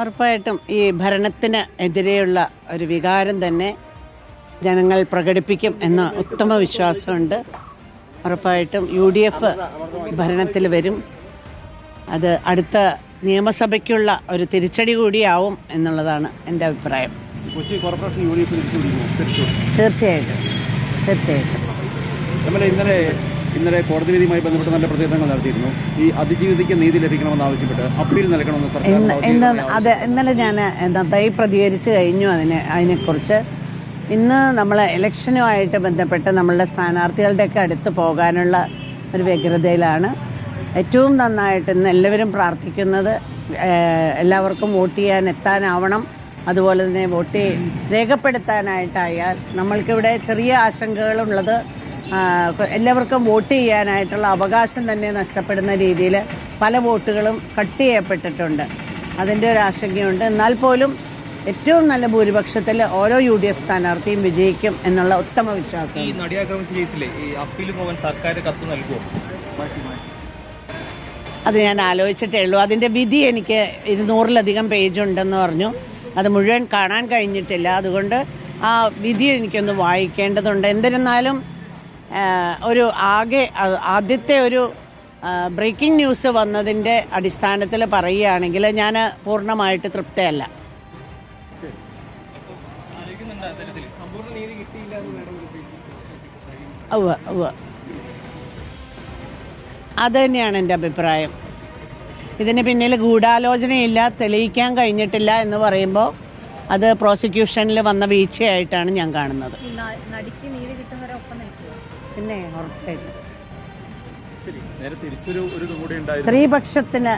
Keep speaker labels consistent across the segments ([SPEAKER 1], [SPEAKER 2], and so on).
[SPEAKER 1] ഉറപ്പായിട്ടും ഈ ഭരണത്തിന് എതിരെയുള്ള ഒരു വികാരം തന്നെ ജനങ്ങൾ പ്രകടിപ്പിക്കും എന്ന ഉത്തമ വിശ്വാസമുണ്ട്. ഉറപ്പായിട്ടും യു ഡി എഫ് ഭരണത്തിൽ വരും. അത് അടുത്ത നിയമസഭയ്ക്കുള്ള ഒരു തിരിച്ചടി കൂടിയാവും എന്നുള്ളതാണ് എന്റെ അഭിപ്രായം. തീർച്ചയായിട്ടും. തീർച്ചയായിട്ടും.
[SPEAKER 2] ഇന്നലെ ഇന്നലെ കോടതി വിധിയുമായി ബന്ധപ്പെട്ട് നല്ല പ്രതികരണങ്ങൾ നടത്തിയിരുന്നു. ഈ അതിജീവിതയ്ക്ക് നീതി ലഭിക്കണമെന്ന് ആവശ്യപ്പെട്ട് അപ്പീൽ നൽകണമെന്ന് സർക്കാർ
[SPEAKER 1] അതെ ഇന്ന് അത് ഇന്നലെ ഞാൻ നന്നായി പ്രതികരിച്ചു കഴിഞ്ഞു അതിനെ അതിനെക്കുറിച്ച്. ഇന്ന് നമ്മൾ ഇലക്ഷനുമായിട്ട് ബന്ധപ്പെട്ട് നമ്മളുടെ സ്ഥാനാർത്ഥികളുടെയൊക്കെ അടുത്ത് പോകാനുള്ള ഒരു വ്യഗ്രതയിലാണ്. ഏറ്റവും നന്നായിട്ട് ഇന്ന് എല്ലാവരും പ്രാർത്ഥിക്കുന്നത് എല്ലാവർക്കും വോട്ട് ചെയ്യാൻ എത്താനാവണം. അതുപോലെ തന്നെ വോട്ട് രേഖപ്പെടുത്താനായിട്ടായാൽ നമ്മൾക്കിവിടെ ചെറിയ ആശങ്കകളുള്ളത് എല്ലാവർക്കും വോട്ട് ചെയ്യാനായിട്ടുള്ള അവകാശം തന്നെ നഷ്ടപ്പെടുന്ന രീതിയിൽ പല വോട്ടുകളും കട്ട് ചെയ്യപ്പെട്ടിട്ടുണ്ട്. അതിന്റെ ഒരു ആശങ്കയുണ്ട്. എന്നാൽ പോലും ഏറ്റവും നല്ല ഭൂരിപക്ഷത്തിൽ ഓരോ യു ഡി എഫ് സ്ഥാനാർത്ഥിയും വിജയിക്കും എന്നുള്ള ഉത്തമ വിശ്വാസം.
[SPEAKER 3] ഈ നടിയാക്രമിച്ച കേസിലെ ഈ അപ്പീൽ പോകാൻ സർക്കാർ കത്ത് നൽകുമോ
[SPEAKER 1] അത് ഞാൻ ആലോചിച്ചിട്ടേ ഉള്ളൂ. അതിന്റെ വിധി എനിക്ക് ഇരുന്നൂറിലധികം പേജ് ഉണ്ടെന്ന് പറഞ്ഞു. അത് മുഴുവൻ കാണാൻ കഴിഞ്ഞിട്ടില്ല. അതുകൊണ്ട് ആ വിധി എനിക്കൊന്ന് വായിക്കേണ്ടതുണ്ട്. എന്നിരുന്നാലും ആ, ഒരു ആകെ ആദ്യത്തെ ഒരു ബ്രേക്കിംഗ് ന്യൂസ് വന്നതിന്റെ അടിസ്ഥാനത്തിൽ പറയുകയാണെങ്കിൽ ഞാൻ പൂർണമായിട്ട് തൃപ്തയല്ല. അത് തന്നെയാണ് എന്റെ അഭിപ്രായം. ഇതിന് പിന്നിൽ ഗൂഢാലോചനയില്ല തെളിയിക്കാൻ കഴിഞ്ഞിട്ടില്ല എന്ന് പറയുമ്പോൾ അത് പ്രോസിക്യൂഷനിൽ വന്ന വീഴ്ചയായിട്ടാണ് ഞാൻ കാണുന്നത്. പിന്നെ ഉറപ്പായിട്ടും
[SPEAKER 2] നേരെ തിരിച്ചൊരു ഒരു ഇതും കൂടി ഉണ്ടായിരുന്നു.
[SPEAKER 1] സ്ത്രീപക്ഷത്തിന്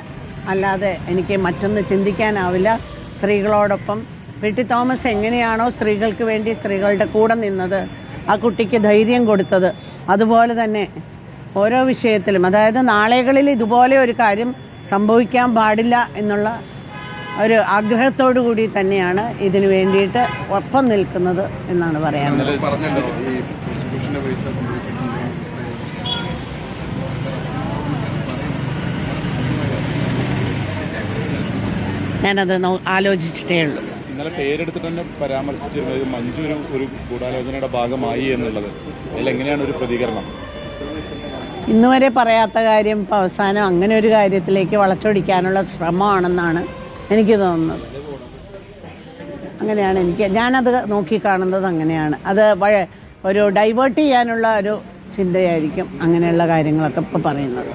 [SPEAKER 1] അല്ലാതെ എനിക്ക് മറ്റൊന്ന് ചിന്തിക്കാനാവില്ല. സ്ത്രീകളോടൊപ്പം പി ടി തോമസ് എങ്ങനെയാണോ സ്ത്രീകൾക്ക് വേണ്ടി സ്ത്രീകളുടെ കൂടെ നിന്നത് ആ കുട്ടിക്ക് ധൈര്യം കൊടുത്തത്. അതുപോലെ തന്നെ ഓരോ വിഷയത്തിലും അതായത് നാളെകളിൽ ഇതുപോലെ ഒരു കാര്യം സംഭവിക്കാൻ പാടില്ല എന്നുള്ള ഒരു ആഗ്രഹത്തോടു കൂടി തന്നെയാണ് ഇതിനു വേണ്ടിയിട്ട് ഒപ്പം നിൽക്കുന്നത് എന്നാണ് പറയാനുള്ളത്.
[SPEAKER 2] ഈ വീഴ്ച സംഭവിച്ചിട്ടുണ്ട്
[SPEAKER 1] ഞാനത് ആലോചിച്ചിട്ടേ ഉള്ളൂ.
[SPEAKER 4] ഇന്നലെ പേരെടുത്ത് തന്നെ പരാമർശിച്ചിരുന്നത് മഞ്ജു ഒരു ഒരു ഗൂഢാലോചനയുടെ ഭാഗമായി എന്നുള്ളത്. അതിൽ എങ്ങനെയാണ് ഒരു പ്രതികരണം?
[SPEAKER 1] ഇന്ന് വരെ പറയാത്ത കാര്യം ഇപ്പം അവസാനം അങ്ങനെ ഒരു കാര്യത്തിലേക്ക് വളച്ചൊടിക്കാനുള്ള ശ്രമമാണെന്നാണ് എനിക്ക് തോന്നുന്നത്. അങ്ങനെയാണ് എനിക്ക് ഞാനത് നോക്കിക്കാണുന്നത് അങ്ങനെയാണ്. അത് വഴ- ഒരു ഡൈവേർട്ട് ചെയ്യാനുള്ള ഒരു ചിന്തയായിരിക്കും അങ്ങനെയുള്ള കാര്യങ്ങളൊക്കെ ഇപ്പം പറയുന്നത്.